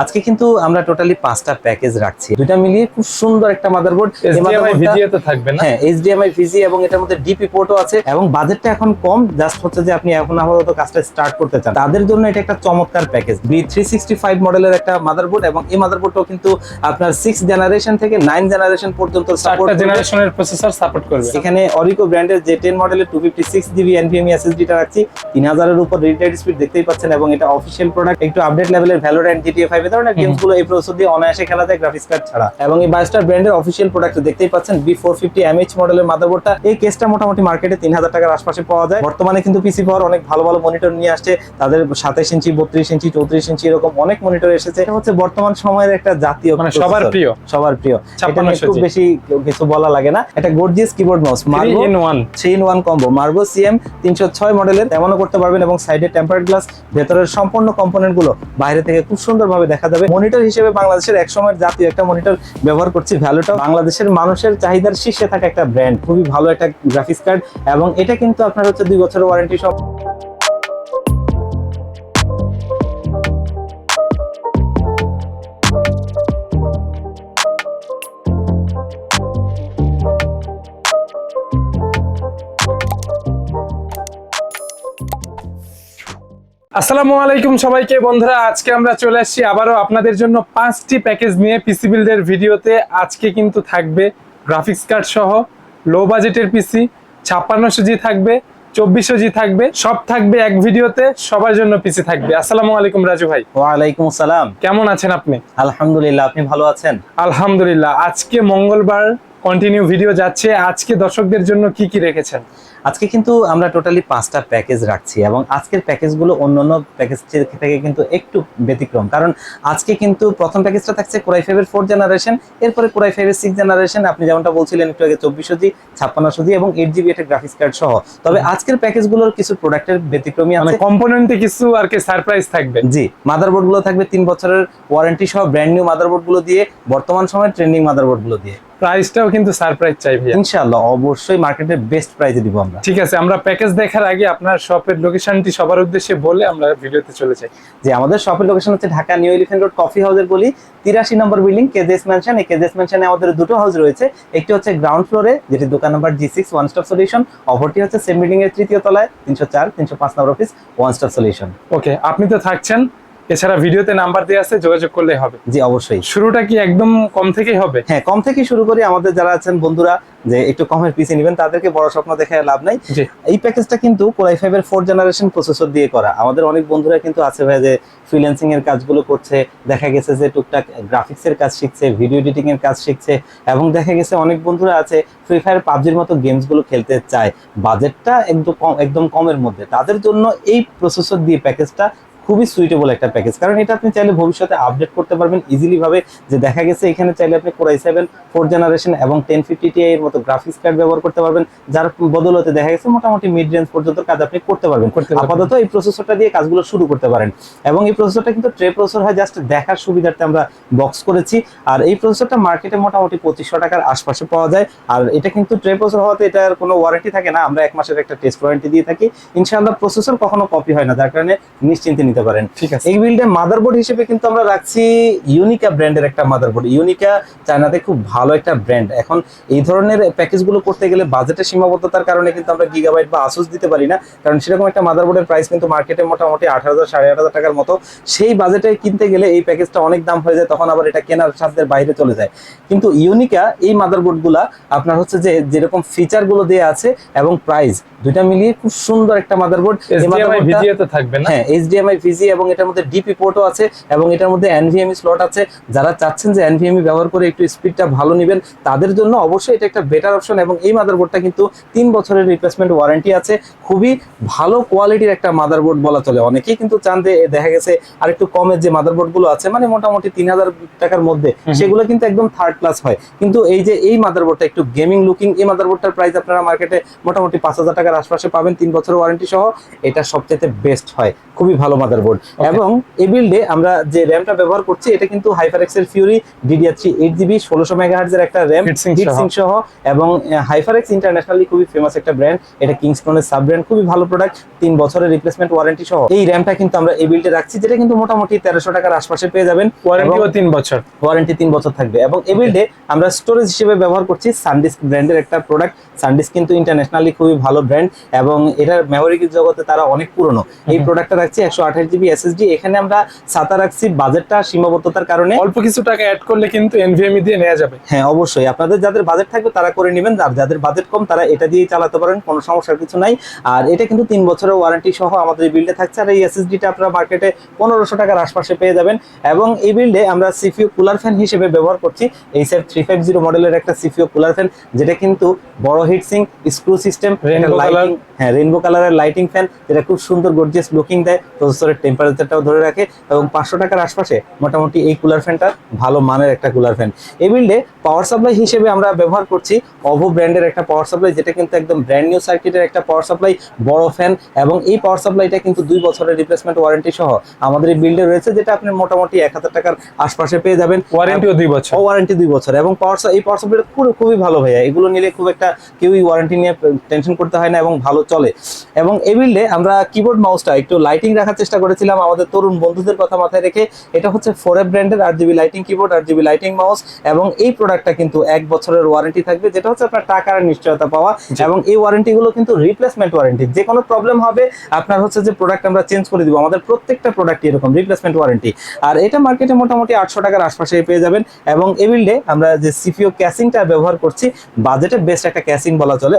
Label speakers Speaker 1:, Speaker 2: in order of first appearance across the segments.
Speaker 1: আজকে কিন্তু আমরা টোটালি পাঁচটা প্যাকেজ রাখছি। দুইটা মিলিয়ে খুব সুন্দর একটা মাদারবোর্ড
Speaker 2: থাকবে না।
Speaker 1: হ্যাঁ এইচডিএমআই ভিজি এবং এটার মধ্যে ডিপি পোর্টও আছে এবং বাজেটটা এখন কম। জাস্ট হচ্ছে যে আপনি এখন আপাতত কাজটা স্টার্ট করতে চান। তাদের জন্য এটা একটা চমৎকার package B three sixty five মডেলের একটা মাদারবোর্ড এবং এই মাদারবোর্ডটাও কিন্তু আপনার সিক্স জেনারেশন থেকে নাইন জেনারেশন পর্যন্ত সাপোর্ট
Speaker 2: চারটা জেনারেশনের প্রসেসর সাপোর্ট করবে।
Speaker 1: এখানে অরিকো ব্র্যান্ডের যে টেন মডেলের two fifty six GB NVMe এসএসডিটা রাখছি। তিন হাজারের উপর রিড স্পিড দেখতেই পাচ্ছেন এবং এটা অফিসিয়াল প্রোডাক্ট একটু আপডেট লেভেলের ভ্যালোরেন্ট জিটিএ ফাইভ ধরনের এই প্রসেসর দিয়ে অনায়াসে খেলা যায় গ্রাফিক্স কার্ড ছাড়া। এবং এই বায়োস্টার ব্র্যান্ডের অফিসিয়াল প্রোডাক্ট দেখতেই পাচ্ছেন বি ফোর ফিফটি এমএইচ মডেলের মাদারবোর্ডটা এই কেসটা মোটামুটি মার্কেটে তিন হাজার টাকার আশপাশে পাওয়া যায়। বর্তমানে কিন্তু পিসি পাওয়ার অনেক ভালো ভালো মনিটর নিয়ে আসছে। তাদের সাতাইশ ইঞ্চি বত্রিশ ইঞ্চি চৌত্রিশ ইঞ্চি এরকম অনেক মনিটর এসেছে। এটা হচ্ছে বর্তমান সময়ের একটা জাতীয়
Speaker 2: মানে সবার প্রিয়।
Speaker 1: সবার প্রিয়। এটা নিয়ে
Speaker 2: 56
Speaker 1: খুব বেশি কিছু বলা লাগে না। এটা gorgeous keyboard mouse
Speaker 2: one
Speaker 1: three in one combo Marvo CM তিনশো ছয় মডেলের তেমনও করতে পারবেন এবং সাইডে টেম্পার্ড গ্লাস ভেতরের সম্পূর্ণ কম্পোনেন্টগুলো বাইরে থেকে খুব সুন্দরভাবে দেখা যাবে। মনিটর হিসেবে বাংলাদেশের এক সময়ের জাতীয় একটা মনিটর ব্যবহার করছি ভ্যালুটা বাংলাদেশের মানুষের চাহিদার শীর্ষে থাকা একটা ব্র্যান্ড খুবই ভালো একটা গ্রাফিক্স কার্ড এবং এটা কিন্তু আপনার হচ্ছে দুই বছরের ওয়ারেন্টি সব
Speaker 2: আসসালামু আলাইকুম সবাইকে। বন্ধুরা আজকে আমরা চলে আসছি আবারও আপনাদের জন্য পাঁচটি প্যাকেজ নিয়ে পিসি বিল্ডের ভিডিওতে। আজকে কিন্তু থাকবে গ্রাফিক্স কার্ড সহ লো বাজেটের পিসি ছাপ্পান্নশো জি থাকবে চব্বিশশো জি থাকবে সব থাকবে এক ভিডিওতে সবার জন্য পিসি থাকবে। আসসালামু আলাইকুম রাজু ভাই।
Speaker 1: ওয়ালাইকুম আসসালাম।
Speaker 2: কেমন আছেন আপনি?
Speaker 1: আলহামদুলিল্লাহ আপনি ভালো আছেন?
Speaker 2: আলহামদুলিল্লাহ আজকে মঙ্গলবার কন্টিনিউ ভিডিও যাচ্ছে। আজকে দর্শকদের জন্য কি কি রেখেছেন?
Speaker 1: আজকে কিন্তু আমরা টোটালি পাঁচটা প্যাকেজ রাখছি এবং আজকের প্যাকেজগুলো অন্য অন্য প্যাকেজ থেকে কিন্তু একটু ব্যতিক্রম। কারণ আজকে কিন্তু প্রথম প্যাকেজটা থাকছে কোরাই ফাইভের ফোর্থ জেনারেশন এরপরে কোরাই ফাইভের সিক্স জেনারেশন আপনি যেমনটা বলছিলেন একটু আগে চব্বিশশো জি ছাপ্পান্নশো জি এবং এইট জিবি একটা গ্রাফিক্স কার্ড সহ। তবে আজকের প্যাকেজগুলোর কিছু প্রোডাক্টের ব্যতিক্রমী
Speaker 2: মানে
Speaker 1: আছে।
Speaker 2: কম্পোনেন্টে কিছু আর কি সারপ্রাইজ থাকবে।
Speaker 1: জি মাদারবোর্ডগুলো থাকবে তিন বছরের ওয়ারেন্টি সহ ব্র্যান্ড নিউ মাদারবোর্ডগুলো দিয়ে বর্তমান সময়ের ট্রেন্ডিং মাদারবোর্ডগুলো দিয়ে।
Speaker 2: প্রাইসটাও কিন্তু সারপ্রাইজ চাই ভাইয়া।
Speaker 1: ইনশাআল্লাহ অবশ্যই মার্কেটের বেস্ট প্রাইজে দিব আমরা।
Speaker 2: ঠিক আছে আমরা প্যাকেজ দেখার আগে আপনার শপের লোকেশনটি সবার উদ্দেশ্যে বলে আমরা ভিডিওতে চলে যাই।
Speaker 1: যে আমাদের শপের লোকেশন হচ্ছে Dhaka New Elephant Road coffee হাউসের বলি তিরাশি নম্বর বিল্ডিং কেজেস ম্যানশন এই কেজেস ম্যানশনে আমাদের দুটো হাউস রয়েছে। একটি হচ্ছে গ্রাউন্ড ফ্লোরে যেটি দোকান number G six one stop solution অপরটি হচ্ছে সেম বিল্ডিং এর তৃতীয় তলায় তিনশো চার তিনশো পাঁচ নম্বর office one stop solution
Speaker 2: okay আপনি তো থাকছেন এছাড়া ভিডিওতে নাম্বার দেওয়া আছে যোগাযোগ করলেই হবে।
Speaker 1: জি অবশ্যই।
Speaker 2: শুরুটা কি একদম কম থেকেই হবে?
Speaker 1: হ্যাঁ কম থেকে শুরু করি। আমাদের যারা আছেন বন্ধুরা যে একটু কমের পিছিয়ে নেবেন তাদেরকে বড় স্বপ্ন দেখে লাভ নাই। এই প্যাকেজটা কিন্তু কোরাই ফাইভ এর ফোর জেনারেশন প্রসেসর দিয়ে করা। আমাদের অনেক বন্ধুরা কিন্তু আছে ভাই যে ফ্রিল্যান্সিং এর কাজগুলো করছে দেখা গেছে যে টুকটাক গ্রাফিক্স এর কাজ শিখছে ভিডিও এডিটিং এর কাজ শিখছে এবং দেখা গেছে অনেক বন্ধুরা আছে ফ্রি ফায়ার পাবজির মতো গেমসগুলো খেলতে চায়। বাজেটটা একদম কম একদম কমের মধ্যে। তাদের জন্য এই প্রসেসর দিয়ে প্যাকেজটা খুবই সুইটেবল একটা প্যাকেজ কারণ এটা আপনি চাইলে ভবিষ্যতে আপডেট করতে পারবেন ইজিলি ভাবে যে দেখা গেছে এখানে চাইলে আপনি core i seven four generation এবং টেন ফিফটি টি এর মতো গ্রাফিক্স কার্ড ব্যবহার করতে পারবেন যার বদলতে দেখা গেছে মোটামুটি মিড রেঞ্জ পর্যন্ত কাজ আপনি করতে পারবেন।
Speaker 2: করতে পারবেন।
Speaker 1: আপাতত এই প্রসেসরটা দিয়ে কাজগুলো শুরু করতে পারেন। এবং এই প্রসেসরটা কিন্তু ট্রে প্রসেসর হয় জাস্ট দেখার সুবিধার্থে আমরা বক্স করেছি। আর এই প্রসেসরটা মার্কেটে মোটামুটি পঁচিশশো টাকার আশপাশে পাওয়া যায়। আর এটা কিন্তু ট্রে প্রসেসর হওয়াতে এটার কোনো ওয়ারেন্টি থাকে না। আমরা এক মাসের একটা টেস্ট ওয়ারেন্টি দিয়ে থাকি। ইনশাআল্লাহ প্রসেসর কখনো কপি হয় না। যার কারণে নিশ্চিন্তে নিতে পারেন।
Speaker 2: ঠিক আছে।
Speaker 1: এই বিল্ডে মাদারবোর্ড হিসেবে কিন্তু আমরা রাখছি ইউনিকা ব্র্যান্ডের একটা মাদারবোর্ড ইউনিকা চায়নাতে খুব ভালো একটা ব্র্যান্ড এখন এই ধরনের প্যাকেজগুলো করতে গেলে বাজেটের সীমাবদ্ধতার কারণে কিন্তু আমরা গিগাবাইট বা আসুস দিতে পারি না। কারণ সেরকম একটা মাদারবোর্ডের প্রাইস কিন্তু মার্কেটে মোটামুটি আট হাজার সাড়ে আট হাজার টাকার মতো। সেই বাজেটে কিনতে গেলে এই প্যাকেজটা অনেক দাম হয়ে যায় তখন আবার এটা কেনার সাধ্যের বাইরে চলে যায়। কিন্তু ইউনিকা এই মাদারবোর্ডগুলা আপনার হচ্ছে যে যেরকম ফিচারগুলো দেওয়া আছে এবং প্রাইস দুইটা মিলিয়ে খুব সুন্দর একটা মাদারবোর্ড
Speaker 2: থাকবে না?
Speaker 1: হ্যাঁ এইচডিএমআই ভিজি এবং এটার মধ্যে ডিপি পোর্টও আছে এবং এটার মধ্যে এনভিএমই স্লট আছে। যারা চাচ্ছেন যে এনভিএমই ব্যবহার করে একটু স্পিডটা ভালো নেবেন তাদের জন্য অবশ্যই এটা একটা বেটার অপশন এবং এই মাদারবোর্ডটা কিন্তু তিন বছরের রিপ্লেসমেন্ট ওয়ারেন্টি আছে। খুবই ভালো কোয়ালিটির একটা মাদারবোর্ড বলা চলে। অনেকেই কিন্তু চান যে দেখা গেছে আর একটু কমের যে মাদারবোর্ডগুলো আছে মানে মোটামুটি তিন হাজার টাকার মধ্যে সেগুলো কিন্তু একদম থার্ড ক্লাস হয়। কিন্তু এই যে এই মাদারবোর্ডটা একটু গেমিং লুকিং এই মাদারবোর্ডটার প্রাইস আপনারা মার্কেটে মোটামুটি পাঁচ হাজার টাকার আশপাশে পাবেন তিন বছরের ওয়ারেন্টি সহ। এটা সবচেয়ে বেস্ট হয়। খুবই ভালো মাদার মাদারবোর্ড এবং এই বিল্ডে আমরা যে র্যামটা ব্যবহার করছি এটা কিন্তু হাইফারেক্স এর Fury DDR three eight GB ষোলোশো মেগাহার্জের একটা র্যাম। হিটসিং সহ। এবং হাইফারেক্স ইন্টারন্যাশনালি খুবই ফেমাস একটা ব্র্যান্ড এটা কিংস্টনের সাব ব্র্যান্ড খুবই ভালো প্রোডাক্ট তিন বছরের রিপ্লেসমেন্ট ওয়ারেন্টি সহ। এই র্যামটা কিন্তু আমরা এই বিল্ডে রাখছি যেটা কিন্তু মোটামুটি তেরোশো টাকার আশপাশে পেয়ে যাবেন।
Speaker 2: ওয়ারেন্টিও তিন বছর।
Speaker 1: ওয়ারেন্টি তিন বছর থাকবে। এবং এই বিল্ডে আমরা স্টোরেজ হিসেবে ব্যবহার করছি সানডিস্ক ব্র্যান্ডের একটা প্রোডাক্ট সানডিস্ক কিন্তু ইন্টারন্যাশনালি খুবই ভালো ব্র্যান্ড এবং এটার মেমোরি জগতে তারা অনেক পুরনো। এই। প্রোডাক্টটা রাখছি একশো আঠাশ জিবি এসএসডি এখানে আমরা সাতা রাখছি বাজেটটা সীমাবদ্ধতার কারণে।
Speaker 2: অল্প কিছু টাকা অ্যাড করলে কিন্তু এনভিএমই দিয়ে নেওয়া যাবে।
Speaker 1: হ্যাঁ অবশ্যই। আপনাদের যাদের বাজেট থাকবে তারা করে নেবেন আর যাদের বাজেট কম তারা এটা দিয়েই চালাতে পারেন কোনো সমস্যার কিছু নাই। আর এটা কিন্তু তিন বছরের ওয়ারেন্টি সহ আমাদের এই বিল্ডে থাকছে আর এই এসএসডিটা আপনারা মার্কেটে পনেরোশো টাকার আশপাশে পেয়ে যাবেন। এবং এই বিল্ডে আমরা সিপিও কুলার ফ্যান হিসেবে ব্যবহার করছি এই সেফ থ্রি ফাইভ জিরো মডেলের একটা সিপিও কুলার ফ্যান যেটা কিন্তু বড় হিট সিং স্ক্রু সিস্টেম হ্যাঁ রেইনবো কালারের লাইটিং ফ্যান যেটা খুব সুন্দর গর্জিয়াস লুকিং দেয় প্রসেসরের টেম্পারেচারটাও ধরে রাখে এবং পাঁচশো টাকার আশপাশে মোটামুটি এই কুলার ফ্যানটা ভালো মানের একটা কুলার ফ্যান এই বিল্ডে পাওয়ার সাপ্লাই হিসেবে আমরা ব্যবহার করছি অভো ব্র্যান্ডের একটা পাওয়ার সাপ্লাই যেটা কিন্তু একদম ব্র্যান্ড নিউ সার্কিটের একটা পাওয়ার সাপ্লাই বড় ফ্যান এবং এই পাওয়ার সাপ্লাইটা কিন্তু দুই বছরের রিপ্লেসমেন্ট ওয়ারেন্টি সহ আমাদের এই বিল্ডে রয়েছে যেটা আপনি মোটামুটি এক হাজার টাকার আশপাশে পেয়ে যাবেন।
Speaker 2: ওয়ারেন্টিও দুই বছর।
Speaker 1: ওয়ারেন্টি দুই বছর এবং পাওয়ার এই পাওয়ার সাপ্লাইটা খুব খুবই ভালো ভাইয়া এগুলো নিলে খুব একটা কেউই ওয়ারেন্টি নিয়ে টেনশন করতে হয় না এবং ভালো চলে। এবং এই বিল্ডে আমরা কিবোর্ড মাউসটা একটু লাইটিং রাখার চেষ্টা করেছিলাম আমাদের তরুণ বন্ধুদের কথা মাথায় রেখে এটা হচ্ছে ফোর ব্র্যান্ডের আট জিবি লাইটিং কিবোর্ড আট জিবি লাইটিং মাউস এবং এই প্রোডাক্টটা কিন্তু এক বছরের ওয়ারেন্টি থাকবে যেটা হচ্ছে আপনার টাকার নিশ্চয়তা পাওয়া এবং এই ওয়ারেন্টি গুলো কিন্তু রিপ্লেসমেন্ট ওয়ারেন্টি যে কোনো প্রবলেম হবে আপনার হচ্ছে যে প্রোডাক্ট আমরা চেঞ্জ করে দিব আমাদের প্রত্যেকটা প্রোডাক্ট এরকম রিপ্লেসমেন্ট ওয়ারেন্টি আর এটা মার্কেটে মোটামুটি আটশো টাকার আশপাশে পেয়ে যাবেন এবং এই বিল্ডে আমরা যে সিপিও ক্যাসিংটা ব্যবহার করছি বাজেটে বেস্ট একটা ক্যাসিং বলা চলে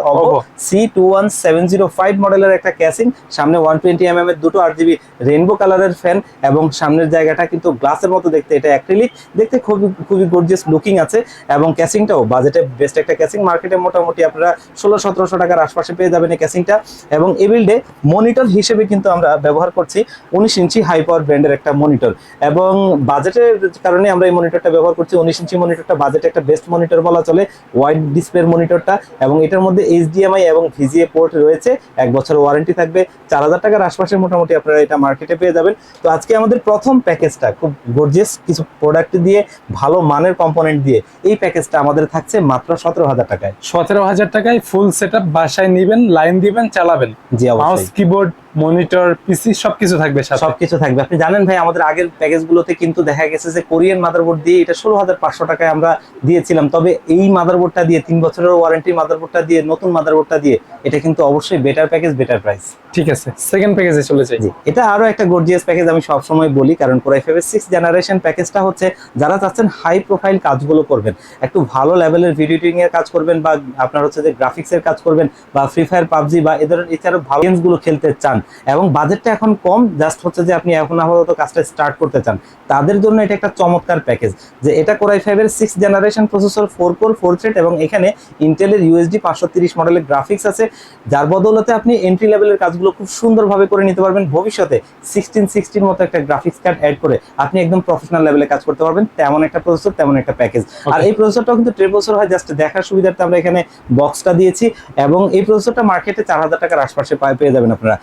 Speaker 1: C two one seven zero five মডেলের একটা ক্যাসিং সামনে ওয়ান টোয়েন্টি এম এর দুটো আট জিবি রেইনবো কালারের ফ্যান এবং সামনের জায়গাটা কিন্তু গ্লাসের মতো দেখতে। এটা অ্যাক্রিলিক দেখতে খুবই খুবই গর্জিয়াস লুকিং আছে এবং ক্যাসিংটাও বাজেটে বেস্ট একটা ক্যাসিং মার্কেটে মোটামুটি আপনারা ষোলো, সতেরোশো টাকার আশপাশে পেয়ে যাবেন এই ক্যাসিংটা এবং এই বিল্ডে মনিটর হিসেবে কিন্তু আমরা ব্যবহার করছি উনিশ ইঞ্চি হাই পাওয়ার ব্র্যান্ডের একটা মনিটর এবং বাজেটের কারণে আমরা এই মনিটরটা ব্যবহার করছি। উনিশ ইঞ্চি মনিটরটা বাজেটে একটা বেস্ট মনিটর বলা চলে। ওয়াইড ডিসপ্লের মনিটরটা এবং এটার মধ্যে এইচডিএমআই এবং ভিজিএ পোর্ট রয়েছে। এক বছর ওয়ারেন্টি থাকবে। চার হাজার টাকার আশপাশে মোটামুটি আপনারা এটা মার্কেটে পেয়ে যাবেন। তো আজকে আমাদের প্রথম প্যাকেজটা খুব গর্জিয়াস কিছু প্রোডাক্ট দিয়ে ভালো মানের কম্পোনেন্ট দিয়ে এই প্যাকেজটা আমাদের থাকছে মাত্র সতেরো হাজার টাকায়।
Speaker 2: সতেরো হাজার টাকায় ফুল সেট বাসায় নিবেন লাইন দিবেন চালাবেন।
Speaker 1: জি
Speaker 2: মাউস কিবোর্ড মনিটর পিসি সবকিছু থাকবে সাথে।
Speaker 1: সবকিছু থাকবে। আপনি জানেন ভাই আমাদের আগের প্যাকেজগুলোতে কিন্তু দেখা গেছে যে কোরিয়ান মাদারবোর্ড দিয়ে এটা ষোলো হাজার পাঁচশো টাকায় আমরা দিয়েছিলাম। তবে এই মাদারবোর্ডটা দিয়ে তিন বছরের ওয়ারেন্টি মাদারবোর্ডটা দিয়ে নতুন মাদারবোর্ডটা দিয়ে এটা কিন্তু অবশ্যই বেটার প্যাকেজ বেটার প্রাইস
Speaker 2: ঠিক আছে সেকেন্ড প্যাকেজে চলে যাই।
Speaker 1: এটা আরও একটা গর্জিয়াস প্যাকেজ আমি সবসময় বলি কারণ কোরাই ফাইভের সিক্স জেনারেশন প্যাকেজটা হচ্ছে যারা চাচ্ছেন হাই প্রোফাইল কাজগুলো করবেন একটু ভালো লেভেলের ভিডিও এডিটিং এর কাজ করবেন বা আপনার হচ্ছে যে গ্রাফিক্স এর কাজ করবেন বা ফ্রি ফায়ার পাবজি বা এ ধরনের এছাড়াও ভালো গেমসগুলো খেলতে চান এবং বাজেটটা এখন কম জাস্ট হচ্ছে যে আপনি এখন আপাতত কাজটা স্টার্ট করতে চান। তাদের জন্য এটা একটা চমৎকার প্যাকেজ যে এটা কোরাই ফাইভের six generation processor four core four thread এবং এখানে ইন্টেলের ইউএসডি পাঁচশো তিরিশ মডেলের গ্রাফিক্স আছে। যার বদৌলতে আপনি এন্ট্রি লেভেলের কাজগুলো খুব সুন্দরভাবে করে নিতে পারবেন। ভবিষ্যতে সিক্সটিন সিক্সটির মতো একটা গ্রাফিক্স কার্ড অ্যাড করে আপনি একদম প্রফেশনাল লেভেলে কাজ করতে পারবেন। তেমন একটা প্রসেসর তেমন একটা প্যাকেজ আর এই প্রসেসরটাও কিন্তু ট্রে প্রসেসর হয়। জাস্ট দেখার সুবিধার্থে আমরা এখানে বক্সটা দিয়েছি এবং এই প্রসেসরটা মার্কেটে চার হাজার টাকার আশপাশে পায়- পেয়ে যাবেন আপনারা।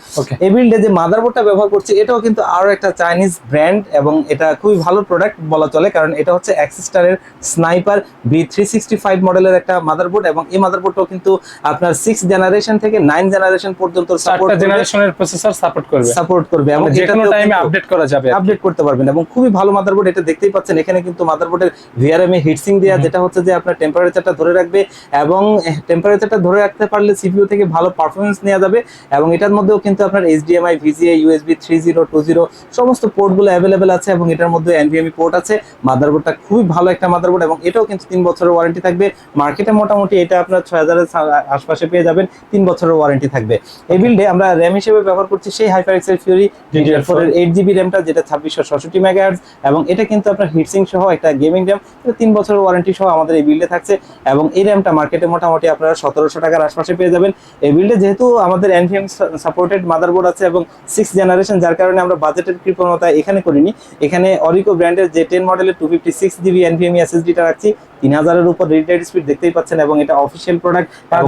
Speaker 1: বিল্ডে যে মাদারবোর্ডটা ব্যবহার করছি এটাও কিন্তু আরও একটা চাইনিজ ব্র্যান্ড এবং এটা খুবই ভালো প্রোডাক্ট বলা চলে কারণ এটা হচ্ছে অ্যাক্সিস্টারের sniper B three sixty five মডেলের একটা মাদারবোর্ড এবং এই মাদারবোর্ডটাও কিন্তু আপনার সিক্স জেনারেশন থেকে নাইন জেনারেশন পর্যন্ত
Speaker 2: চারটা জেনারেশনের প্রসেসর সাপোর্ট করবে।
Speaker 1: সাপোর্ট করবে। এবং
Speaker 2: কোনো টাইমে আপডেট করা যাবে
Speaker 1: আপডেট করতে পারবেন এবং খুবই ভালো মাদারবোর্ড এটা দেখতেই পাচ্ছেন এখানে কিন্তু মাদারবোর্ডের ভিআরএম এ হিটসিং দেওয়া যেটা হচ্ছে যে আপনার টেম্পারেচারটা ধরে রাখবে এবং টেম্পারেচারটা ধরে রাখতে পারলে সিপিইউ থেকে ভালো পারফরমেন্স নেওয়া যাবে এবং এটার মধ্যেও কিন্তু আপনার HDMI VGA USB three zero two zero সমস্ত পোর্টগুলো অ্যাভেলেবেল আছে এবং এটার মধ্যে এনভিএমই পোর্ট আছে। মাদারবোর্ডটা খুবই ভালো একটা মাদারবোর্ড এবং এটাও কিন্তু তিন বছরের ওয়ারেন্টি থাকবে। মার্কেটে মোটামুটি এটা আপনার ছয় হাজারের আশপাশে পেয়ে যাবেন তিন বছরের ওয়ারেন্টি থাকবে। এই বিল্ডে আমরা র্যাম হিসেবে ব্যবহার করছি সেই হাইফারেক্সের ফিউরি ডিডিআর ফোর এর এইট জিবি র্যামটা যেটা ছাব্বিশশো ছষট্টি মেগাহার্জ এবং এটা কিন্তু আপনার হিটসিং সহ একটা গেমিং র্যাম তিন বছরের ওয়ারেন্টি সহ আমাদের এই বিল্ডে থাকছে এবং এই র্যামটা মার্কেটে মোটামুটি আপনারা সতেরোশো টাকার আশপাশে পেয়ে যাবেন। এই বিল্ডে যেহেতু আমাদের এনভিএম সাপোর্টেড মাদারবোর্ড আছে এবং সিক্স জেনারেশন যার কারণে আমরা বাজেটের কৃপণতা এখানে করিনি। এখানে অরিকো ব্র্যান্ডের যে টেন মডেলের two fifty six GB NVM এসএসডিটা রাখছি তিন হাজারের উপর রিডাইড স্পিড দেখতেই পাচ্ছেন এবং এটা অফিসিয়াল প্রোডাক্ট
Speaker 2: পাঁচ।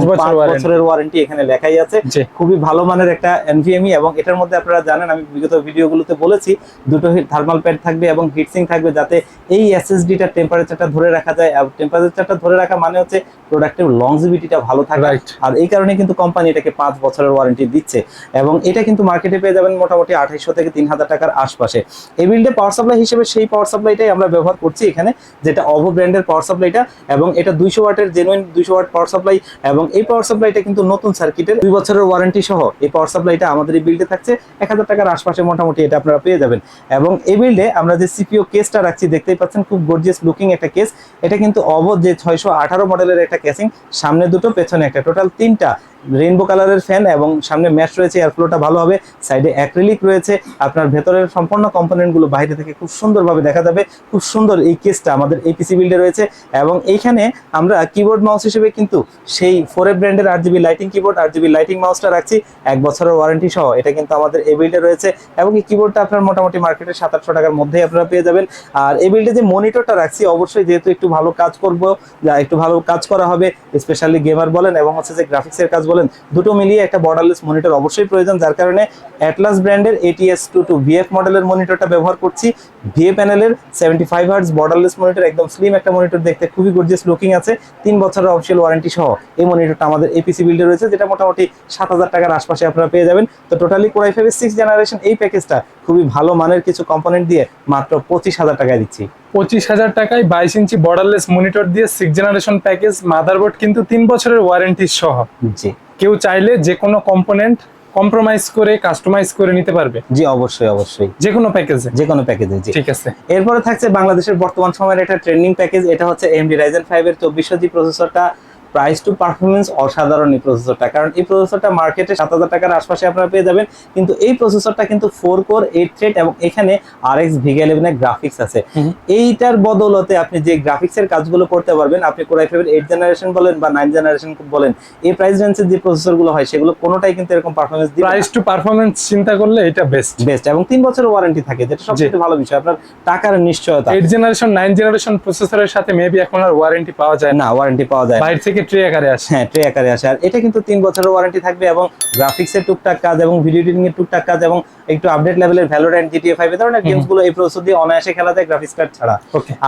Speaker 1: বছরের ওয়ারেন্টি এখানে লেখাই আছে। খুবই ভালো মানের একটা এনভিএমই এবং এটার মধ্যে আপনারা জানেন আমি বিগত ভিডিওগুলোতে বলেছি দুটো থার্মাল প্যাড থাকবে এবং হিটসিং থাকবে যাতে এই এসএসডিটার টেম্পারেচারটা ধরে রাখা যায়। আর টেম্পারেচারটা ধরে রাখা মানে হচ্ছে প্রোডাক্টের লংজিভিটিটা ভালো থাকে। আর এই কারণে কিন্তু কোম্পানি এটাকে পাঁচ বছরের ওয়ারেন্টি দিচ্ছে। এবং এটা কিন্তু মার্কেটে পেয়ে যাবেন মোটামুটি আঠাইশশো থেকে তিন হাজার টাকার আশপাশে। এই বিল্ডে পাওয়ার সাপ্লাই হিসেবে সেই পাওয়ার সাপ্লাইটাই আমরা ব্যবহার করছি এখানে, যেটা অভো ব্র্যান্ডের পাওয়ার সাপ্লাইটা এবং এটা দুইশো ওয়াটের জেনুইন দুইশো ওয়াট পাওয়ার সাপ্লাই এবং এই পাওয়ার সাপ্লাইটা কিন্তু নতুন সার্কিটের দুই বছরের ওয়ারেন্টি সহ এই পাওয়ার সাপ্লাইটা আমাদের এই বিল্ডে থাকছে। এক হাজার টাকার আশপাশে মোটামুটি এটা আপনারা পেয়ে যাবেন। এবং এই বিল্ডে আমরা যে সিপিও কেসটা রাখছি, দেখতেই পাচ্ছেন খুব গর্জিয়াস লুকিং একটা কেস এটা কিন্তু অভো যে ছয়শো আঠারো মডেলের একটা কেসিং সামনে দুটো, পেছনে একটা। টোটাল তিনটা। রেইনবো কালারের ফ্যান এবং সামনে ম্যাশ রয়েছে এয়ারফ্লোটা ভালো হবে সাইডে অ্যাক্রিলিক রয়েছে, আপনার ভেতরের সম্পূর্ণ কম্পোনেন্টগুলো বাইরে থেকে খুব সুন্দরভাবে দেখা যাবে, খুব সুন্দর এই কেসটা আমাদের এই পিসি বিল্ডে রয়েছে এবং এইখানে আমরা কিবোর্ড মাউস হিসেবে কিন্তু সেই ফোর ব্র্যান্ডের আট জিবি লাইটিং কিবোর্ড আট জিবি লাইটিং মাউসটা রাখছি, এক বছরের ওয়ারেন্টি সহ, এটা কিন্তু আমাদের এই বিল্ডে রয়েছে এবং এই কিবোর্ডটা আপনার মোটামুটি মার্কেটে সাত আটশো টাকার মধ্যেই আপনারা পেয়ে যাবেন। আর এই বিল্ডে যে মনিটরটা রাখছি, অবশ্যই যেহেতু একটু ভালো কাজ করব একটু ভালো কাজ করা হবে স্পেশালি গেমার বলেন এবং হচ্ছে যে গ্রাফিক্সের কাজ বলেন দুটো মিলিয়ে একটা বর্ডারলেস মনিটর অবশ্যই প্রয়োজন যার কারণে অ্যাটলাস ব্র্যান্ডের এটিএস টু টু ভিএফ মডেলের মনিটরটা ব্যবহার করছি। ভিএ প্যানেলের seventy five hertz borderless monitor একদম স্লিম একটা মনিটর দেখতে খুবই গর্জিয়াস লুকিং আছে। তিন বছরের অফিসিয়াল ওয়ারেন্টি সহ এই মনিটরটা আমাদের এপিসি বিল্ডে রয়েছে যেটা মোটামুটি সাত হাজার টাকার আশপাশে আপনারা পেয়ে যাবেন। তো টোটালি কোরাই ফাইভের সিক্স জেনারেশন এই প্যাকেজটা খুবই ভালো মানের কিছু কম্পোনেন্ট দিয়ে মাত্র পঁচিশ হাজার টাকায় দিচ্ছি।
Speaker 2: পঁচিশ হাজার টাকায় বাইশ ইঞ্চি বর্ডারলেস মনিটর দিয়ে সিক্স জেনারেশন প্যাকেজ মাদারবোর্ড কিন্তু তিন বছরের ওয়ারেন্টি সহ।
Speaker 1: জি।
Speaker 2: কেউ চাইলে যে কোনো কম্পোনেন্ট কম্প্রোমাইজ করে কাস্টমাইজ করে নিতে পারবে।
Speaker 1: জি অবশ্যই অবশ্যই।
Speaker 2: যে কোনো প্যাকেজে
Speaker 1: যে কোনো প্যাকেজে জি।
Speaker 2: ঠিক আছে।
Speaker 1: এরপরে থাকছে বাংলাদেশের বর্তমান সময়ের একটা ট্রেন্ডিং প্যাকেজ এটা হচ্ছে এমডি রাইজেন ফাইভ এর চব্বিশশো জি প্রসেসরটা প্রাইস টু পারফরমেন্স অসাধারণ এই প্রসেসরটা কারণ এই প্রসেসরটা মার্কেটে সাত হাজার টাকার আশপাশে আপনারা পেয়ে যাবেন কিন্তু এই প্রসেসরটা কিন্তু ফোর কোর এইট থ্রেড এবং এখানে আর এক্স ভিগা ইলেভেনের গ্রাফিক্স আছে। এইটার বদলতে আপনি যে গ্রাফিক্সের কাজগুলো করতে পারবেন আপনি কোরাই ফাইভের এইট জেনারেশন বলেন বা নাইন জেনারেশন বলেন এই প্রাইস রেঞ্জের যে প্রসেসরগুলো হয় সেগুলো কোনোটাই কিন্তু এরকম পারফরমেন্স দিবে
Speaker 2: প্রাইস টু পারফরমেন্স চিন্তা করলে এটা বেস্ট
Speaker 1: বেস্ট এবং তিন বছরের ওয়ারেন্টি থাকে যেটা সবচেয়ে ভালো বিষয়। আপনার টাকার নিশ্চয়তা।
Speaker 2: এইট জেনারেশন নাইন জেনারেশন প্রসেসরের সাথে মেবি এখন আর ওয়ারেন্টি পাওয়া যায় না।
Speaker 1: না ওয়ারেন্টি পাওয়া যায়
Speaker 2: বাইরে থেকে ট্রে আকারে আসে।
Speaker 1: হ্যাঁ ট্রে আকারে আসে। আর এটা কিন্তু তিন বছরের ওয়ারেন্টি থাকবে এবং গ্রাফিক্স এর টুকটাক কাজ এবং ভিডিও এডিটিং এর টুকটাক কাজ এবং একটু আপডেট লেভেলের ভ্যালোরেন্ট জিটিএ ফাইভ এ ধরনের গেমসগুলো এই প্রসেসর দিয়ে অনায়াসে খেলা যায় গ্রাফিক্স কার্ড ছাড়া।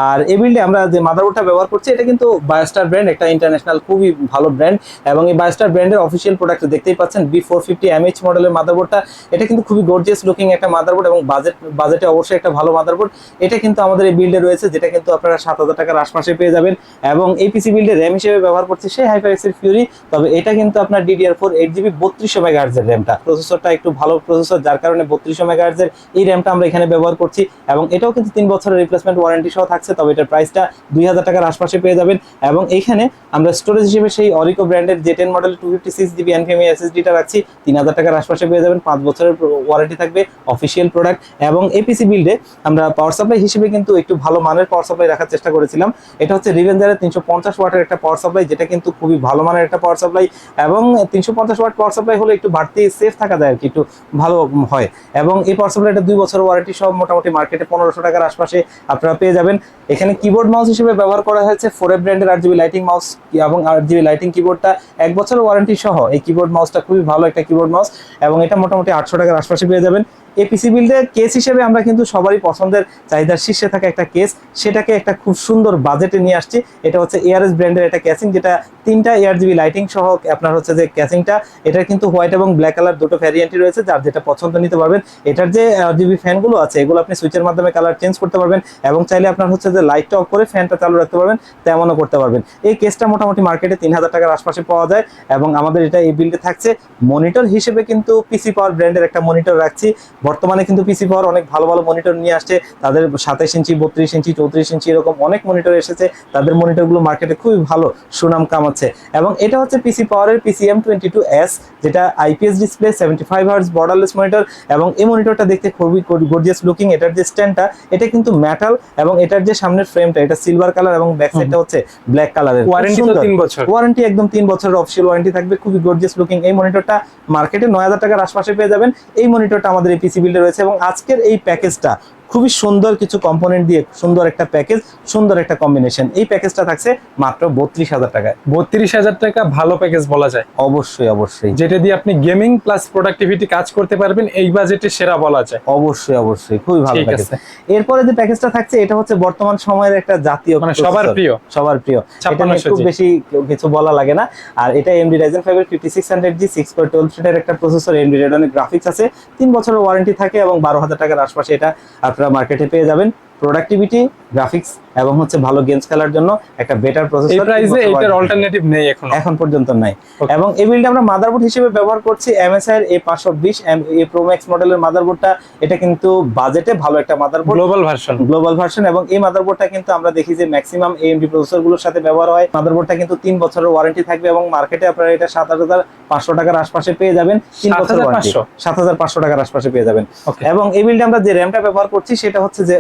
Speaker 1: আর এই বিল্ডে আমরা যে মাদারবোর্ডটা ব্যবহার করছি এটা কিন্তু বায়োস্টার ব্র্যান্ড একটা ইন্টারন্যাশনাল খুবই ভালো ব্র্যান্ড এবং এই বায়োস্টার ব্র্যান্ডের অফিসিয়াল প্রোডাক্ট দেখতেই পাচ্ছেন বি ফোর ফিফটি এমএইচ মডেলের মাদারবোর্ডটা এটা কিন্তু খুবই গর্জিয়াস লুকিং একটা মাদারবোর্ড এবং বাজেট বাজেটে অবশ্যই একটা ভালো মাদারবোর্ড এটা কিন্তু আমাদের এই বিল্ডে রয়েছে যেটা কিন্তু আপনারা সাত হাজার টাকার আশপাশে পেয়ে যাবেন। এবং এই পিসি বিল্ডে র্যাম হিসেবে ব্যবহার করছি সেই হাইপার এক্সের ফিউরি তবে এটা কিন্তু আপনার ডিডিআর ফোর এইট জিবি বত্রিশশো মেগাহার্জের র্যামটা প্রসেসরটা একটু ভালো প্রসেসর যার কারণে বত্রিশশো মেগাহার্জের এই র্যামটা আমরা এখানে ব্যবহার করছি এবং এটাও কিন্তু তিন বছরের রিপ্লেসমেন্ট ওয়ারেন্টি সহ থাকছে, তবে এটার প্রাইসটা দুই হাজার টাকার আশপাশে পেয়ে যাবেন। এবং এইখানে আমরা স্টোরেজ হিসেবে সেই অরিকো ব্র্যান্ডের যে ten model two fifty six GB NVMe এসএসডিটা রাখছি, তিন হাজার টাকার আশপাশে পেয়ে যাবেন। পাঁচ বছরের ওয়ারেন্টি থাকবে অফিসিয়াল প্রোডাক্ট এবং এপিসি বিল্ডে আমরা পাওয়ার সাপ্লাই হিসেবে কিন্তু একটু ভালো মানের পাওয়ার সাপ্লাই রাখার চেষ্টা করেছিলাম। এটা হচ্ছে রিভেঞ্জারের তিনশো পঞ্চাশ ওয়াটের একটা পাওয়ার সাপ্লাই যেটা কিন্তু খুবই ভালো মানের একটা পাওয়ার সাপ্লাই এবং তিনশো পঞ্চাশ ওয়াট পাওয়ার সাপ্লাই হলে একটু বাড়তি সেফ থাকা যায় আর কি, একটু ভালো হয়। এবং এই পাওয়ার সাপ্লাইটা দুই বছর ওয়ারেন্টি সব মোটামুটি মার্কেটে পনেরোশো টাকার আশপাশে আপনারা পেয়ে যাবেন। এখানে কিবোর্ড মাউস হিসেবে ব্যবহার করা হয়েছে ফোর ব্র্যান্ডের আর জিবি লাইটিং মাউস এবং আর জিবি লাইটিং কিবোর্ডটা এক বছর ওয়ারেন্টি সহ এই কিবোর্ড মাউসটা খুবই ভালো একটা কিবোর্ড মাউস এবং এটা মোটামুটি আটশো টাকার আশপাশে পেয়ে যাবেন। এই পিসি বিল্ডের কেস হিসেবে আমরা কিন্তু সবারই পছন্দের চাহিদার শীর্ষে থাকা একটা কেস সেটাকে একটা খুব সুন্দর বাজেটে নিয়ে আসছি। এটা হচ্ছে এআরএস ব্র্যান্ডের একটা ক্যাসিং যেটা তিনটা এয়ার জিবি লাইটিং সহ আপনার হচ্ছে যে ক্যাসিংটা এটা কিন্তু হোয়াইট এবং ব্ল্যাক কালার দুটো ভ্যারিয়েন্টই রয়েছে। যার যেটা পছন্দ নিতে পারবেন, এটার যে জিবি ফ্যানগুলো আছে, এগুলো আপনি সুইচের মাধ্যমে কালার চেঞ্জ করতে পারবেন এবং চাইলে আপনার হচ্ছে যে লাইটটা অফ করে ফ্যানটা চালু রাখতে পারবেন, তেমনও করতে পারবেন। এই কেসটা মোটামুটি মার্কেটে তিন হাজার টাকার আশপাশে পাওয়া যায় এবং আমাদের এটা এই বিল্ডে থাকছে। মনিটর হিসেবে কিন্তু পিসি পাওয়ার ব্র্যান্ডের একটা মনিটর রাখছি। বর্তমানে কিন্তু পিসি পাওয়ার অনেক ভালো ভালো মনিটর নিয়ে আসছে। তাদের সাতাইশ ইঞ্চি বত্রিশ ইঞ্চি চৌত্রিশ ইঞ্চি এরকম অনেক মনিটর এসেছে। তাদের মনিটরগুলো মার্কেটে খুবই ভালো সুনাম কামাচ্ছে। এবং এটা হচ্ছে পিসি পাওয়ারের পিসিএম টোয়েন্টি টু এস যেটা IPS display seventy five hertz borderless monitor এবং এই মনিটরটা দেখতে খুবই গর্জিয়াস লুকিং এটার যে স্ট্যান্ডটা এটা কিন্তু মেটাল এবং এটার যে সামনের ফ্রেমটা এটা সিলভার কালার এবং ব্যাক সাইডটা হচ্ছে ব্ল্যাক কালারের
Speaker 2: ওয়ারেন্টি তো তিন বছর।
Speaker 1: ওয়ারেন্টি একদম তিন বছরের অফিসিয়াল ওয়ারেন্টি থাকবে। খুবই গর্জিয়াস লুকিং এই মনিটরটা মার্কেটে নয় হাজার টাকার আশপাশে পেয়ে যাবেন। এই মনিটরটা আমাদের এই পিসি বিল্ডে রয়েছে এবং আজকের এই প্যাকেজটা খুবই সুন্দর কিছু কম্পোনেন্ট দিয়ে সুন্দর একটা প্যাকেজ সুন্দর একটা কম্বিনেশন এই প্যাকেজটা থাকছে মাত্র বত্রিশ হাজার টাকায়।
Speaker 2: বত্রিশ হাজার টাকা ভালো প্যাকেজ বলা যায়।
Speaker 1: অবশ্যই অবশ্যই।
Speaker 2: যেটা দিয়ে আপনি গেমিং প্লাস প্রোডাক্টিভিটি কাজ করতে পারবেন এই বাজেটে সেরা বলা যায়।
Speaker 1: অবশ্যই অবশ্যই। খুবই ভালো প্যাকেজ এরপরে যে প্যাকেজটা থাকছে এটা হচ্ছে বর্তমান সময়ের একটা জাতীয়
Speaker 2: মানে সবার প্রিয়।
Speaker 1: সবার প্রিয়। এটা খুব বেশি কিছু বলা লাগে না। আর এটা এমডি রাইজেন ফাইভের fifty six hundred G six point twelve সিটের একটা প্রসেসর এমডি রেডনের গ্রাফিক্স আছে। তিন বছরের ওয়ারেন্টি থাকে এবং বারো হাজার টাকার আশপাশে এটা আপনারা মার্কেটে পেয়ে যাবেন। প্রোডাক্টিভিটি গ্রাফিক্স এবং হচ্ছে ভালো গেমস খেলার জন্য একটা বেটার
Speaker 2: এই
Speaker 1: প্রসেসর
Speaker 2: প্রাইসে এইটার অল্টারনেটিভ নেই এখন।
Speaker 1: এখন পর্যন্ত নাই। এবং এই বিলটা আমরা মাদারবোর্ড হিসেবে ব্যবহার করছি এমএসআই এর এ পাঁচশো বিশ এ প্রোম্যাক্স মডেলের মাদারবোর্ডটা এটা কিন্তু বাজেটে ভালো একটা motherboard
Speaker 2: global version
Speaker 1: global version এবং এই মাদারবোর্ডটা কিন্তু আমরা দেখি যে ম্যাক্সিমাম এএমডি প্রসেসরগুলোর সাথে ব্যবহার হয়। মাদারবোর্ডটা কিন্তু তিন বছরের ওয়ারেন্টি থাকবে এবং মার্কেটে আপনারা এটা সাত হাজার পাঁচশো টাকার আশপাশে পেয়ে যাবেন। তিন বছর
Speaker 2: 7,500
Speaker 1: সাত হাজার পাঁচশো? টাকার আশপাশে পেয়ে যাবেন। এবং এই বিলটা আমরা যে র্যামটা ব্যবহার করছি সেটা হচ্ছে যে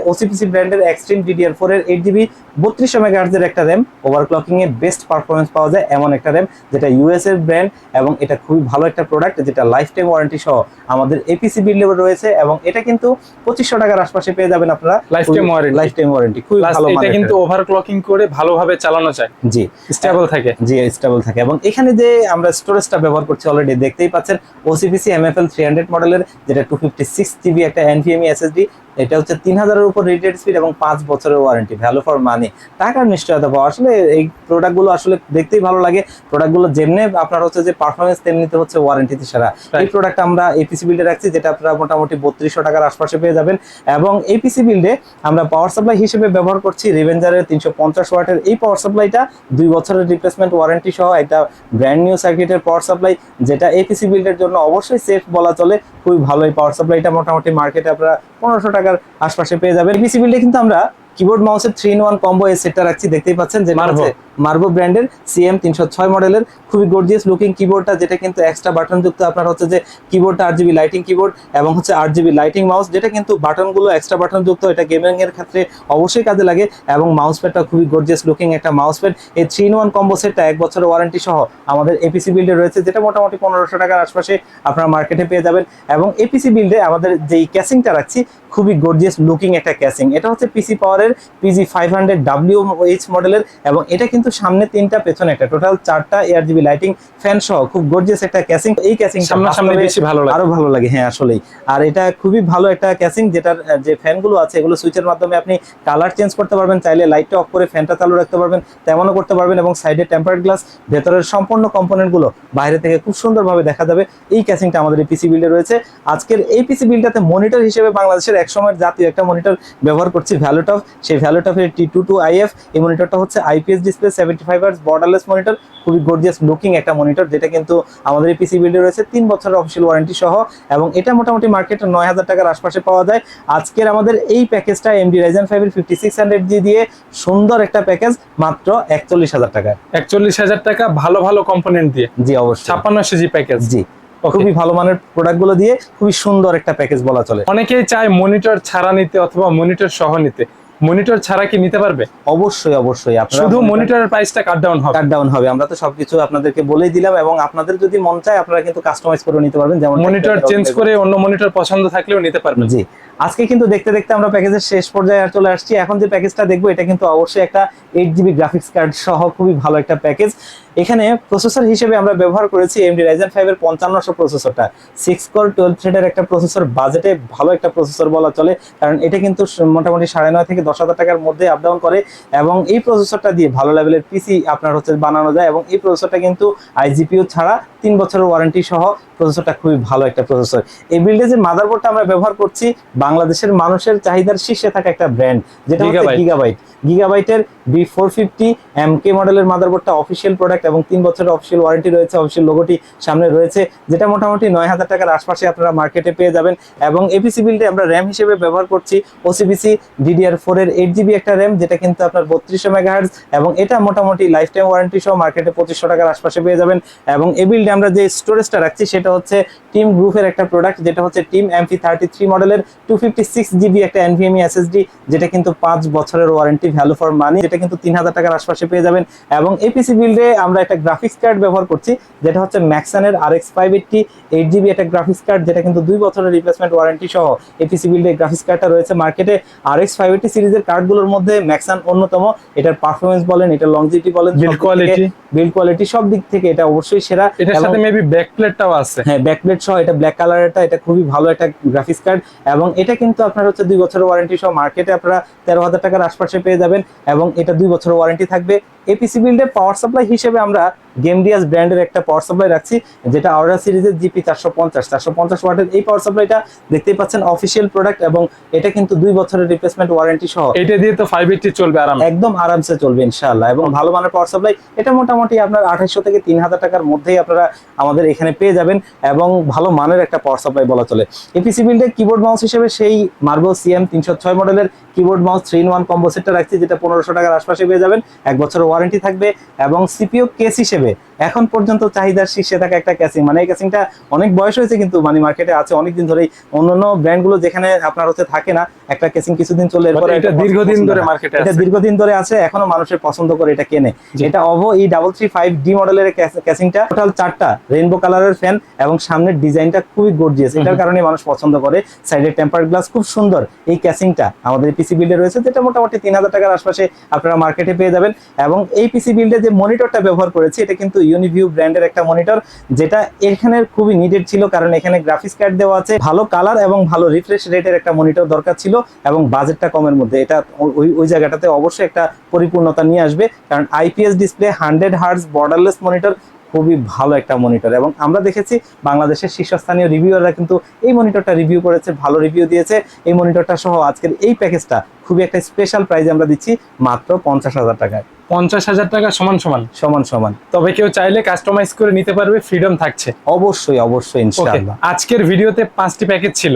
Speaker 1: ওসিপিসি ব্র্যান্ডের এক্সট্রিম ডিডিআর ফোর এর এইট জিবি বত্রিশশো মেগাহার্জের একটা র্যাম ওভারক্লকিং এ বেস্ট পারফরমেন্স পাওয়া যায় এমন একটা র্যাম যেটা ইউএস এর ব্র্যান্ড এবং এটা খুবই ভালো একটা প্রোডাক্ট যেটা লাইফ টাইম ওয়ারেন্টি সহ আমাদের এপিসি বিল্ডে রয়েছে এবং এটা কিন্তু পঁচিশশো টাকার আশপাশে পেয়ে যাবেন আপনারা।
Speaker 2: Lifetime warranty।
Speaker 1: Life time warranty খুবই ভালো
Speaker 2: এটা কিন্তু ওভারক্লকিং করে ভালোভাবে চালানো যায়।
Speaker 1: জি।
Speaker 2: স্টেবল থাকে।
Speaker 1: জি স্টেবল থাকে এবং এখানে যে আমরা স্টোরেজটা ব্যবহার করছি অলরেডি দেখতেই পাচ্ছেন ওসিপিসি এমএফএল থ্রি হান্ড্রেড মডেলের যেটা টু ফিফটি সিক্স জিবি একটা এনভিএমই এসএসডি এটা হচ্ছে তিন হাজারের উপর রেটেড স্পিড এবং পাঁচ বছরের ওয়ারেন্টি ভ্যালু ফর মানি টাকার নিশ্চয়তা পাওয়া। আসলে এই প্রোডাক্টগুলো আসলে দেখতেই ভালো লাগে। প্রোডাক্টগুলো যেমনি আপনার হচ্ছে যে পারফরমেন্স তেমনিতে হচ্ছে ওয়ারেন্টিতে সারা। এই. প্রোডাক্ট আমরা এপিসি বিল্ডে রাখছি যেটা আপনারা মোটামুটি বত্রিশশো টাকার আশপাশে পেয়ে যাবেন। এবং এপিসি বিল্ডে আমরা পাওয়ার সাপ্লাই হিসেবে ব্যবহার করছি রেভেঞ্জারের তিনশো পঞ্চাশ ওয়াটের। এই পাওয়ার সাপ্লাইটা দুই বছরের রিপ্লেসমেন্ট ওয়ারেন্টি সহ একটা ব্র্যান্ড নিউ সার্কিটের পাওয়ার সাপ্লাই যেটা এপিসি বিল্ডের জন্য অবশ্যই সেফ বলা চলে। খুবই ভালো এই পাওয়ার সাপ্লাইটা মোটামুটি মার্কেটে আপনারা পনেরোশো টাকার আশপাশে পেয়ে যাবেন বিসি বিল্ডে কিন্তু আমরা কিবোর্ড মাউসের থ্রি ইন ওয়ান কম্বো এই সেটটা রাখছি দেখতেই পাচ্ছেন যে। মার্বো ব্র্যান্ডের সিএম তিনশো ছয় মডেলের খুবই গর্জিয়াস লুকিং কিবোর্ডটা যেটা কিন্তু এক্সট্রা বাটন যুক্ত আপনার হচ্ছে যে কিবোর্ডটা আট জিবি লাইটিং কিবোর্ড এবং হচ্ছে আট জিবি লাইটিং মাউস যেটা কিন্তু বাটনগুলো এক্সট্রা বাটন যুক্ত এটা গেমিং এর ক্ষেত্রে অবশ্যই কাজে লাগে এবং মাউস প্যাডটা খুবই গর্জিয়াস লুকিং একটা মাউস প্যাড এই থ্রি ইন ওয়ান কম্বো সেটটা এক বছরের ওয়ারেন্টি সহ আমাদের এপিসি বিল্ডে রয়েছে, যেটা মোটামুটি পনেরোশো টাকার আশপাশে আপনারা মার্কেটে পেয়ে যাবেন এবং এপিসি বিল্ডে আমাদের যেই ক্যাসিংটা রাখছি, খুবই গর্জিয়াস লুকিং একটা ক্যাসিং এটা হচ্ছে পিসি পাওয়ারের PG five hundred W H মডেলের এবং এটা কিন্তু সামনে তিনটা পেছনে একটা। টোটাল চারটা এয়ার জিবি লাইটিং ফ্যান সহ খুব গর্জিয়াস একটা ক্যাসিং এই ক্যাসিং
Speaker 2: সামনাসামনি বেশি ভালো লাগে।
Speaker 1: আরও ভালো লাগে হ্যাঁ আসলেই। আর এটা খুবই ভালো একটা ক্যাসিং যেটার যে ফ্যানগুলো আছে এগুলো সুইচের মাধ্যমে আপনি কালার চেঞ্জ করতে পারবেন চাইলে লাইটটা অফ করে ফ্যানটা চালু রাখতে পারবেন তেমনও করতে পারবেন এবং সাইডে টেম্পারেড গ্লাস ভেতরের সম্পূর্ণ কম্পোনেন্টগুলো বাইরে থেকে খুব সুন্দরভাবে দেখা যাবে। এই ক্যাসিংটা আমাদের এই পিসি বিল্ডে রয়েছে। আজকের এই পিসি বিল্ডটাতে মনিটর হিসেবে বাংলাদেশের এক সময়ের জাতীয় একটা মনিটর ব্যবহার করছি ভ্যালুটফ সেই ভ্যালুটফের টি টু টু আইএফ এই মনিটরটা হচ্ছে IPS display seventy five hertz borderless monitor খুবই গর্জিয়াস লুকিং একটা মনিটর যেটা কিন্তু আমাদের এই পিসি বিল্ডে রয়েছে। তিন বছরের অফিসিয়াল ওয়ারেন্টি সহ এবং এটা মোটামুটি মার্কেটে নয় হাজার টাকার আশপাশে পাওয়া যায়। আজকের আমাদের এই প্যাকেজটা এমডি রাইজেন ফাইভের ফিফটি সিক্স হান্ড্রেড জি দিয়ে সুন্দর একটা প্যাকেজ মাত্র একচল্লিশ হাজার টাকায়
Speaker 2: একচল্লিশ হাজার টাকা ভালো ভালো কম্পোনেন্ট দিয়ে।
Speaker 1: জি অবশ্যই।
Speaker 2: ছাপ্পান্ন জি প্যাকেজ
Speaker 1: জি খুবই ভালো মানের প্রোডাক্টগুলো দিয়ে খুবই সুন্দর একটা প্যাকেজ বলা চলে।
Speaker 2: অনেকেই চায় মনিটর ছাড়া নিতে অথবা মনিটর সহ নিতে। মনিটর ছাড়া কি নিতে পারবে?
Speaker 1: অবশ্যই অবশ্যই।
Speaker 2: শুধু মনিটরের প্রাইসটা কাট ডাউন হবে।
Speaker 1: কাট ডাউন হবে। আমরা তো সবকিছু আপনাদেরকে বলেই দিলাম এবং আপনাদের যদি মন চায় আপনারা কিন্তু কাস্টমাইজ করে নিতে পারবেন। যেমন
Speaker 2: মনিটর চেঞ্জ করে অন্য মনিটর পছন্দ থাকলেও নিতে পারবেন।
Speaker 1: জি। আজকে কিন্তু দেখতে দেখতে আমরা প্যাকেজের শেষ পর্যায়ে চলে আসছি। এখন যে প্যাকেজটা দেখব, এটা কিন্তু অবশ্যই একটা এইট জিবি গ্রাফিক্স কার্ড সহ খুবই ভালো একটা প্যাকেজ। এখানে প্রসেসর হিসেবে আমরা ব্যবহার করেছি এমডি রাইজেন ফাইভ এর পঞ্চান্নশো প্রসেসরটা সিক্স কোর টুয়েলভ থ্রেডের একটা প্রসেসর বাজেটে ভালো একটা প্রসেসর বলা চলে, কারণ এটা কিন্তু মোটামুটি সাড়ে নয় থেকে দশ হাজার টাকার মধ্যে আপ ডাউন করে এবং এই প্রসেসরটা দিয়ে ভালো লেভেলের পিসি আপনার হচ্ছে বানানো যায় এবং এই প্রসেসরটা কিন্তু আইজিপিও ছাড়া তিন বছরের ওয়ারেন্টি সহ প্রসেসরটা খুবই ভালো একটা প্রসেসর এই বিল্ডে যে মাদারবোর্ডটা আমরা ব্যবহার করছি বাংলাদেশের মানুষের চাহিদার শীর্ষে থাকা একটা ব্র্যান্ড যেটা হচ্ছে। Gigabyte গিগাবাইটের B four fifty M K মডেলের মাদারবোর্ডটা অফিসিয়াল প্রোডাক্ট এবং তিন বছরের অফিসিয়াল ওয়ারেন্টি রয়েছে অফিসিয়াল লোগোটি সামনে রয়েছে, যেটা মোটামুটি নয় হাজার টাকার আশপাশে আপনারা মার্কেটে পেয়ে যাবেন এবং এপিসি বিল্ডে আমরা র্যাম হিসেবে ব্যবহার করছি ওসিবিসি ডিডিআর ফোরের এইট জিবি একটা র্যাম যেটা কিন্তু আপনার বত্রিশশো মেগাহার্জ এবং এটা মোটামুটি লাইফ টাইম ওয়ারেন্টি সহ মার্কেটে পঁচিশশো টাকার আশপাশে পেয়ে যাবেন এবং এই বিল্ডে আমরা যে স্টোরেজটা রাখছি, সেটা হচ্ছে টিম গ্রুপের একটা প্রোডাক্ট যেটা হচ্ছে টিম এমপি থার্টি থ্রি মডেলের টু ফিফটি সিক্স জিবি একটা এনভিএমই এসএসডি যেটা কিন্তু পাঁচ বছরের ওয়ারেন্টি ভ্যালু ফর মানি যেটা কিন্তু তিন হাজার টাকার আশপাশে পেয়ে যাবেন। এবং এই পিসি বিল্ডে আমরা একটা গ্রাফিক্স কার্ড ব্যবহার করছি যেটা হচ্ছে ম্যাক্সানের R X five eighty eight GB একটা গ্রাফিক্স কার্ড যেটা কিন্তু দুই বছরের রিপ্লেসমেন্ট ওয়ারেন্টি সহ এই পিসি বিল্ডে গ্রাফিক্স কার্ডটা রয়েছে মার্কেটে আর এক্স ফাইভ এইটটি সিরিজের কার্ডগুলোর মধ্যে ম্যাক্সান অন্যতম এটার পারফরমেন্স বলেন এটা লংজিটি বলেন। বিল্ড কোয়ালিটি সব দিক থেকে এটা অবশ্যই সেরা
Speaker 2: এটার সাথে মেবি ব্যাক প্লেটটাও আছে।
Speaker 1: হ্যাঁ ব্যাকপ্লেট সহ এটা ব্ল্যাক কালারেরটা এটা খুবই ভালো একটা গ্রাফিক্স কার্ড এবং এটা কিন্তু আপনার হচ্ছে দুই বছরের ওয়ারেন্টি সহ মার্কেটে আপনারা তেরো হাজার টাকার আশপাশে পেয়ে যাবেন। এবং এটা দুই বছর ওয়ারেন্টি থাকবে। এপিসি বিল্ডের পাওয়ার সাপ্লাই হিসেবে আমরা গেমডিয়াস ব্র্যান্ডের একটা পাওয়ার সাপ্লাই রাখছি যেটা আওরা সিরিজের জিপি চারশো পঞ্চাশ। চারশো পঞ্চাশ ওয়াটের এই পাওয়ার সাপ্লাইটা দেখতেই পাচ্ছেন অফিসিয়াল প্রোডাক্ট এবং এটা কিন্তু দুই বছরের রিপ্লেসমেন্ট ওয়ারেন্টি সহ।
Speaker 2: এটা দিয়ে তো ফাইভ এইটটি চলবে আরাম
Speaker 1: একদম আরামসে চলবে ইনশাআল্লাহ এবং ভালো মানের পাওয়ার সাপ্লাই এটা মোটামুটি আপনার আঠাইশশো থেকে তিন হাজার টাকার মধ্যেই আপনারা আমাদের এখানে পেয়ে যাবেন এবং ভালো মানের একটা পাওয়ার সাপ্লাই বলা চলে। এপিসি বিল্ডের কিবোর্ড মাউস হিসেবে সেই মার্বল সিএম তিনশো ছয় মডেলের keyboard mouse three in one combo সেটটা রাখছি যেটা পনেরোশো টাকার আশপাশে পেয়ে যাবেন। এক বছরের ওয়ারেন্টি থাকবে এবং সিপিও কেস হিসেবে থাকবে এখন পর্যন্ত চাহিদার শীর্ষে থাকা একটা ক্যাসিং মানে এই ক্যাসিংটা অনেক বয়স হয়েছে কিন্তু মানে মার্কেটে আছে অনেকদিন ধরেই অন্যান্য ব্র্যান্ডগুলো যেখানে আপনার হচ্ছে থাকে না একটা ক্যাসিং কিছুদিন চলে এরপরে
Speaker 2: এটা দীর্ঘদিন ধরে মার্কেটে
Speaker 1: এটা দীর্ঘদিন ধরে আছে এখনও মানুষের পছন্দ করে এটা কেনে। এটা অভো E double three five D মডেলের ক্যাসিংটা টোটাল চারটা রেইনবো কালারের ফ্যান এবং সামনের ডিজাইনটা খুবই গর্জিয়াস এটার কারণে মানুষ পছন্দ করে। সাইডের টেম্পার গ্লাস খুব সুন্দর। এই ক্যাসিংটা আমাদের পিসি বিল্ডে রয়েছে যেটা মোটামুটি তিন হাজার টাকার আশপাশে আপনারা মার্কেটে পেয়ে যাবেন। এবং এই পিসি বিল্ডে যে মনিটরটা ব্যবহার করেছি এটা কিন্তু ইউনিভিউ ব্র্যান্ডের একটা মনিটর যেটা এখানে খুবই নিডেড ছিল কারণ এখানে গ্রাফিক্স কার্ড দেওয়া আছে, ভালো কালার এবং ভালো রিফ্রেশ রেটের একটা মনিটর দরকার ছিল এবং বাজেটটা কমের মধ্যে। এটা ওই ওই জায়গাটাতে অবশ্যই একটা পরিপূর্ণতা নিয়ে আসবে, কারণ IPS display hundred hertz borderless monitor খুবই ভালো একটা মনিটর এবং আমরা দেখেছি বাংলাদেশের শীর্ষস্থানীয় রিভিউয়াররা কিন্তু এই মনিটরটা রিভিউ করেছে ভালো রিভিউ দিয়েছে। এই মনিটরটা সহ আজকের এই প্যাকেজটা খুবই একটা স্পেশাল প্রাইজে আমরা দিচ্ছি মাত্র পঞ্চাশ হাজার টাকায়।
Speaker 2: পঞ্চাশ হাজার টাকা সমান সমান?
Speaker 1: সমান সমান।
Speaker 2: তবে কেউ চাইলে কাস্টমাইজ করে নিতে পারবে ফ্রিডম থাকছে।
Speaker 1: অবশ্যই অবশ্যই ইনশাআল্লাহ।
Speaker 2: আজকের ভিডিওতে পাঁচটি প্যাকেজ ছিল।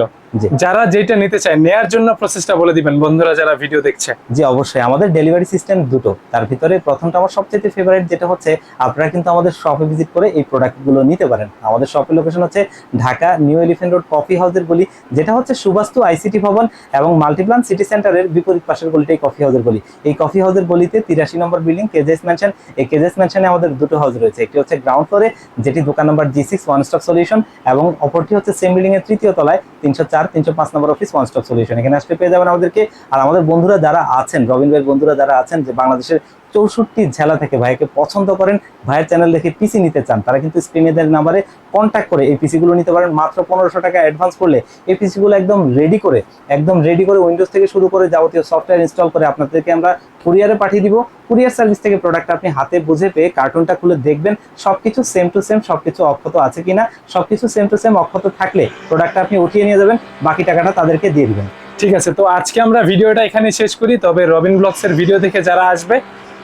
Speaker 2: যারা যেটা নিতে চায় নেয়ার জন্য প্রসেসটা বলে দিবেন বন্ধুরা যারা ভিডিও দেখছে।
Speaker 1: জি অবশ্যই। আমাদের ডেলিভারি সিস্টেম দুটো। তার ভিতরে প্রথমটা আমার সবচেয়ে ফেভারিট যেটা হচ্ছে আপনারা কিন্তু আমাদের শপে ভিজিট করে এই প্রোডাক্টগুলো নিতে পারেন। আমাদের শপের লোকেশন হচ্ছে Dhaka New Elephant Road coffee হাউসের গলি যেটা হচ্ছে সুবাস্তু আইসিটি ভবন এবং মাল্টিপ্লান সিটি সেন্টারের বিপরীত পাশের গলিটাই কফি হাউসের গলি। এই কফি হাউসের গলিতে তিরাশি নম্বর বিল্ডিং কেজেস ম্যানশন এই কেজেস ম্যানশনে আমাদের দুটো হাউস রয়েছে। একটি হচ্ছে গ্রাউন্ড ফ্লোরে যেটি দোকান number G six one stop solution এবং অপরটি হচ্ছে সেম বিল্ডিং এর তৃতীয় তলায় তিনশো চার চার তিনশো পাঁচ নম্বর অফিস ওয়ান স্টপ সলিউশন এখানে আসলে পেয়ে যাবেন আমাদেরকে। আর আমাদের বন্ধুরা যারা আছেন, রবীন্দ্রের বন্ধুরা যারা আছেন, যে বাংলাদেশের চৌষট্টি জেলা থেকে ভাইকে পছন্দ করেন। ভাইয়ের চ্যানেল দেখে পিসি নিতে চান, তারা কিন্তু স্ক্রিনে নাম্বারে কন্ট্যাক্ট করে এই পিসিগুলো নিতে পারেন। মাত্র পনেরোশো টাকা অ্যাডভান্স করলে এই পিসিগুলো একদম রেডি করে, একদম রেডি করে উইন্ডোজ থেকে শুরু করে যাবতীয় সফটওয়্যার ইনস্টল করে আপনাদেরকে আমরা কুরিয়ারে পাঠিয়ে দিব। কুরিয়ার সার্ভিস থেকে প্রোডাক্ট আপনি হাতে বুঝে পেয়ে কার্টুনটা খুলে দেখবেন। সবকিছু সেম টু সেম সবকিছু অক্ষত আছে কিনা, সবকিছু সেম টু সেম অক্ষত থাকলে প্রোডাক্টটা আপনি উঠিয়ে নিয়ে যাবেন। বাকি টাকাটা তাদেরকে দিয়ে দেবেন।
Speaker 2: ঠিক আছে, তো আজকে আমরা ভিডিওটা এখানে শেষ করি। তবে রবিন ব্লগস এর ভিডিও দেখে যারা আসবে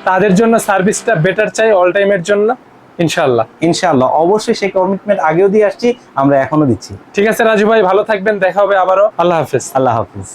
Speaker 2: তাদের জন্য সার্ভিসটা বেটার চাই অল টাইমের জন্য ইনশাল্লাহ
Speaker 1: ইনশাআল্লাহ। অবশ্যই সেই কমিটমেন্ট আগেও দিয়ে আসছি আমরা এখনও দিচ্ছি।
Speaker 2: ঠিক আছে রাজু ভাই ভালো থাকবেন দেখা হবে আবারও। আল্লাহ হাফেজ।
Speaker 1: আল্লাহ হাফিজ।